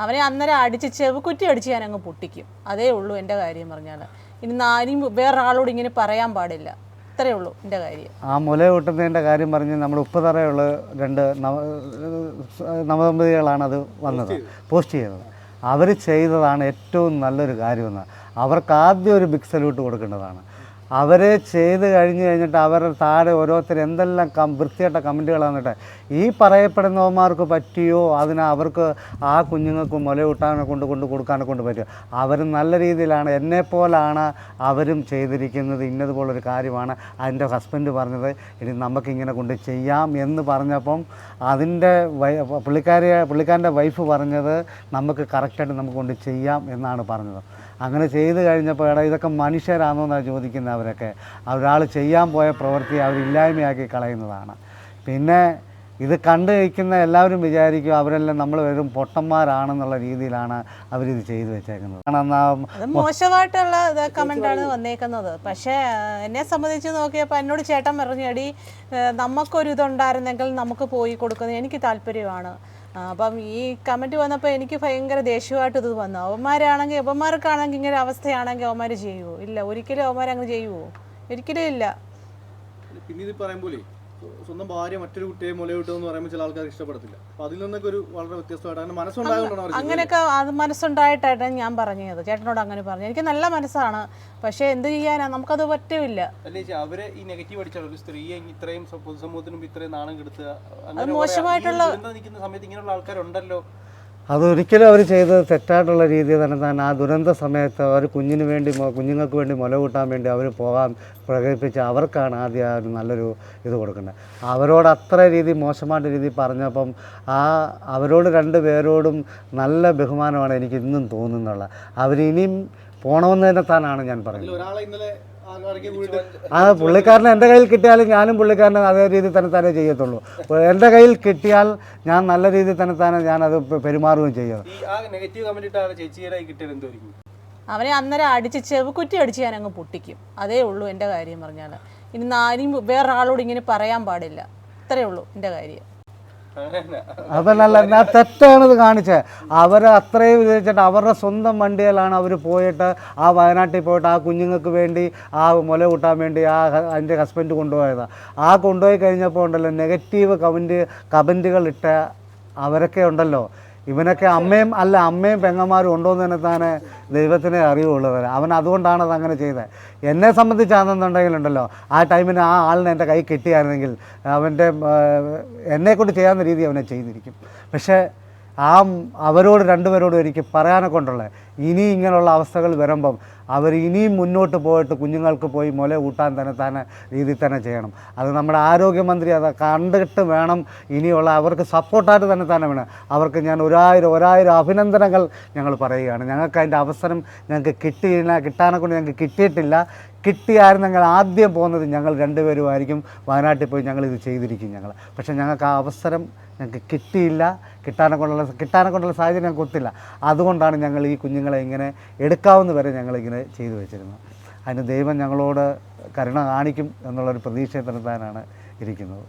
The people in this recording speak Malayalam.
അവനെ അന്നേരം അടിച്ച് ചെവ് കുറ്റി അടിച്ച് ഞാൻ അങ്ങ് പൊട്ടിക്കും. അതേ ഉള്ളൂ എന്റെ കാര്യം പറഞ്ഞാൽ ഇനി നാലും വേറൊരാളോട് ഇങ്ങനെ പറയാൻ പാടില്ല. ഇത്രയേ ഉള്ളൂ എന്റെ കാര്യം. ആ മുല കൂട്ടുന്നതിന്റെ കാര്യം പറഞ്ഞ് നമ്മൾ ഉപ്പുതറയുള്ള രണ്ട് നവ നവദമ്പതികളാണ് അത് വന്നത്. പോസ്റ്റ് ചെയ്തത്. അവർ ചെയ്തതാണ് ഏറ്റവും നല്ലൊരു കാര്യമെന്ന്. അവർക്ക് ആദ്യം ഒരു ബിഗ് സല്യൂട്ട് കൊടുക്കേണ്ടതാണ്. അവരെ ചെയ്ത് കഴിഞ്ഞ് കഴിഞ്ഞിട്ട് അവർ താഴെ ഓരോരുത്തർ എന്തെല്ലാം കം വൃത്തിയായിട്ട കമന്റുകളാന്നിട്ട് ഈ പറയപ്പെടുന്നവന്മാർക്ക് പറ്റിയോ? അതിന് അവർക്ക് ആ കുഞ്ഞുങ്ങൾക്ക് മുല കൂട്ടാനെ കൊണ്ട് കൊണ്ട് കൊടുക്കാനെ കൊണ്ട് പറ്റുമോ അവർ നല്ല രീതിയിലാണ് എന്നെപ്പോലാണ് അവരും ചെയ്തിരിക്കുന്നത്. ഇന്നതുപോലൊരു കാര്യമാണ് അതിന്റെ ഹസ്ബൻഡ് പറഞ്ഞത്. ഇനി നമുക്കിങ്ങനെ കൊണ്ട് ചെയ്യാം എന്ന് പറഞ്ഞപ്പം അതിന്റെ വൈ പുള്ളിക്കാരി പുള്ളിക്കാരന്റെ വൈഫ് പറഞ്ഞത് നമുക്ക് കറക്റ്റായിട്ട് നമുക്ക് കൊണ്ട് ചെയ്യാം എന്നാണ് പറഞ്ഞത്. അങ്ങനെ ചെയ്തു കഴിഞ്ഞപ്പോൾ എടാ ഇതൊക്കെ മനുഷ്യരാണോ എന്നാണ് ചോദിക്കുന്നത് അവരൊക്കെ. ഒരാൾ ചെയ്യാൻ പോയ പ്രവൃത്തി അവരില്ലായ്മയാക്കി കളയുന്നതാണ്. പിന്നെ ഇത് കണ്ടു കഴിക്കുന്ന എല്ലാവരും വിചാരിക്കും അവരെല്ലാം നമ്മൾ വെറും പൊട്ടന്മാരാണെന്നുള്ള രീതിയിലാണ് അവരിത് ചെയ്തു വെച്ചേക്കുന്നത്. മോശമായിട്ടുള്ള കമന്റാണ് വന്നേക്കുന്നത്. പക്ഷേ എന്നെ സംബന്ധിച്ച് നോക്കിയപ്പോൾ എന്നോട് ചേട്ടൻ പറഞ്ഞു അടി നമുക്കൊരു ഇതുണ്ടായിരുന്നെങ്കിൽ നമുക്ക് പോയി കൊടുക്കുന്നത് എനിക്ക് താല്പര്യമാണ്. അപ്പം ഈ കമന്റ് വന്നപ്പോൾ എനിക്ക് ഭയങ്കര ദേഷ്യമായിട്ട് ഇത് വന്നു. അവന്മാരാണെങ്കിൽ അവന്മാർക്കാണെങ്കിൽ ഇങ്ങനെ അവസ്ഥയാണെങ്കിൽ അവന്മാർ ചെയ്യുമോ ഇല്ല ഒരിക്കലും അവന്മാരങ്ങ് ചെയ്യുമോ ഒരിക്കലും ഇല്ല. പിന്നെ ഇത് പറയുമ്പോലേ സ്വന്തം ഭാര്യ മറ്റൊരു കുട്ടിയെ മുലയിട്ടു എന്ന് പറയുമ്പോൾ ചില ആൾക്കാർ ഇഷ്ടപ്പെടത്തില്ല. അപ്പൊ അതിൽ നിന്നൊക്കെ ഒരു വളരെ വ്യത്യസ്തമായിട്ട് മനസ്സുണ്ടായതുകൊണ്ടാണ്. അങ്ങനെയൊക്കെ അത് മനസ്സുണ്ടായിട്ടാണ് ഞാൻ പറഞ്ഞത്. ചേട്ടനോട് അങ്ങനെ പറഞ്ഞു. എനിക്ക് നല്ല മനസ്സാണ്. പക്ഷേ എന്ത് ചെയ്യാനാ? നമുക്കത് പറ്റില്ല. അവർ ഈ നെഗറ്റീവ് അടിച്ചാൽ ഒരു സ്ത്രീയെ ഇത്രയും സമൂഹത്തിനും പൊതുസമൂഹത്തിന് ഇത്രയും നാണം കെടുത്തുക മോശമായിട്ടുള്ള- നിൽക്കുന്ന സമയത്ത് ഇങ്ങനെയുള്ള ആൾക്കാരുണ്ടല്ലോ. അതൊരിക്കലും അവർ ചെയ്തത് തെറ്റായിട്ടുള്ള രീതിയിൽ തന്നെ തന്നെ ആ ദുരന്ത സമയത്ത് അവർ കുഞ്ഞിന് വേണ്ടി കുഞ്ഞുങ്ങൾക്ക് വേണ്ടി മുല കൂട്ടാൻ വേണ്ടി അവർ പോകാൻ പ്രകടിപ്പിച്ച് അവർക്കാണ് ആദ്യം ആ ഒരു നല്ലൊരു ഇത് കൊടുക്കേണ്ടത് അവരോട് അത്ര രീതി മോശമായിട്ട് രീതി പറഞ്ഞപ്പം ആ അവരോട് രണ്ട് പേരോടും നല്ല ബഹുമാനമാണ് എനിക്ക് ഇന്നും തോന്നുന്നുള്ള അവരിനിയും പോണമെന്ന് തന്നെ താനാണ് ഞാൻ പറയുന്നത്. ആ പുള്ളിക്കാരനെ എന്റെ കയ്യിൽ കിട്ടിയാലും ഞാനും പുള്ളിക്കാരനെ അതേ രീതിയിൽ തന്നെ തന്നെ ചെയ്യത്തുള്ളൂ. എന്റെ കയ്യിൽ കിട്ടിയാൽ ഞാൻ നല്ല രീതിയിൽ തന്നെ തന്നെ ഞാൻ അത് പെരുമാറുകയും ചെയ്യും. അവനെ അന്നേരം അടിച്ച് ചെവുകുറ്റി അടിച്ച് ഞാൻ അങ്ങ് പൊട്ടിക്കും. അതേ ഉള്ളൂ എന്റെ കാര്യം പറഞ്ഞാൽ ഇനി ആരും വേറൊരാളോട് ഇങ്ങനെ പറയാൻ പാടില്ല. ഇത്രയേ ഉള്ളൂ എന്റെ കാര്യം. അതല്ല ഞാൻ തെറ്റാണിത് കാണിച്ചത് അവർ അത്രയും വിചാരിച്ചിട്ട് അവരുടെ സ്വന്തം വണ്ടിയിലാണ് അവർ പോയിട്ട് ആ വയനാട്ടിൽ പോയിട്ട് ആ കുഞ്ഞുങ്ങൾക്ക് വേണ്ടി ആ മുല കൂട്ടാൻ വേണ്ടി ആ എന്റെ ഹസ്ബൻഡ് കൊണ്ടുപോയത്. ആ കൊണ്ടുപോയി കഴിഞ്ഞപ്പോൾ ഉണ്ടല്ലോ നെഗറ്റീവ് കമന്റ് കമന്റുകൾ ഇട്ട അവരൊക്കെ ഉണ്ടല്ലോ. ഇവനൊക്കെ അമ്മയും അല്ല അമ്മയും പെങ്ങന്മാരും ഉണ്ടോ എന്ന് തന്നെ താനെ ദൈവത്തിനെ അറിവുള്ളവർ അവൻ അതുകൊണ്ടാണ് അത് അങ്ങനെ ചെയ്തത് എന്നെ സംബന്ധിച്ചാണെന്നുണ്ടെങ്കിലുണ്ടല്ലോ ആ ടൈമിന് ആ ആളിനെ എന്റെ കൈ കിട്ടിയായിരുന്നെങ്കിൽ അവന്റെ എന്നെക്കൊണ്ട് ചെയ്യാവുന്ന രീതി അവനെ ചെയ്തിരിക്കും. പക്ഷേ ആ അവരോട് രണ്ടുപേരോടും എനിക്ക് പറയാനൊക്കെ കൊണ്ടുള്ളത് ഇനി ഇങ്ങനെയുള്ള അവസ്ഥകൾ വരുമ്പം അവർ ഇനിയും മുന്നോട്ട് പോയിട്ട് കുഞ്ഞുങ്ങൾക്ക് പോയി മുല കൂട്ടാൻ തന്നെ തന്നെ രീതിയിൽ തന്നെ ചെയ്യണം. അത് നമ്മുടെ ആരോഗ്യമന്ത്രി അത് കണ്ടിട്ട് വേണം ഇനിയുള്ള അവർക്ക് സപ്പോർട്ടായിട്ട് തന്നെ തന്നെ വേണം. അവർക്ക് ഞാൻ ഒരായിരം ഒരായിരം അഭിനന്ദനങ്ങൾ ഞങ്ങൾ പറയുകയാണ്. ഞങ്ങൾക്ക് അതിന്റെ അവസരം ഞങ്ങൾക്ക് കിട്ടിയില്ല കിട്ടാനെ കൊണ്ട് ഞങ്ങൾക്ക് കിട്ടിയിട്ടില്ല. കിട്ടിയായിരുന്നെങ്കിൽ ആദ്യം പോകുന്നത് ഞങ്ങൾ രണ്ടുപേരുമായിരിക്കും വയനാട്ടിൽ പോയി ഞങ്ങൾ ഇത് ചെയ്തിരിക്കും ഞങ്ങൾ. പക്ഷേ ഞങ്ങൾക്ക് ആ അവസരം ഞങ്ങൾക്ക് കിട്ടിയില്ല. കിട്ടാനെ കൊണ്ടുള്ള കിട്ടാനെ കൊണ്ടുള്ള സാഹചര്യം ഞങ്ങൾക്ക് ഒത്തില്ല. അതുകൊണ്ടാണ് ഞങ്ങൾ ഈ കുഞ്ഞുങ്ങളെ ഇങ്ങനെ എടുക്കാവുന്ന വരെ ഞങ്ങളിങ്ങനെ ചെയ്തു വെച്ചിരുന്നത്. അതിന് ദൈവം ഞങ്ങളോട് കരുണ കാണിക്കും എന്നുള്ളൊരു പ്രതീക്ഷയിൽ തന്നെ താനാണ് ഇരിക്കുന്നത്.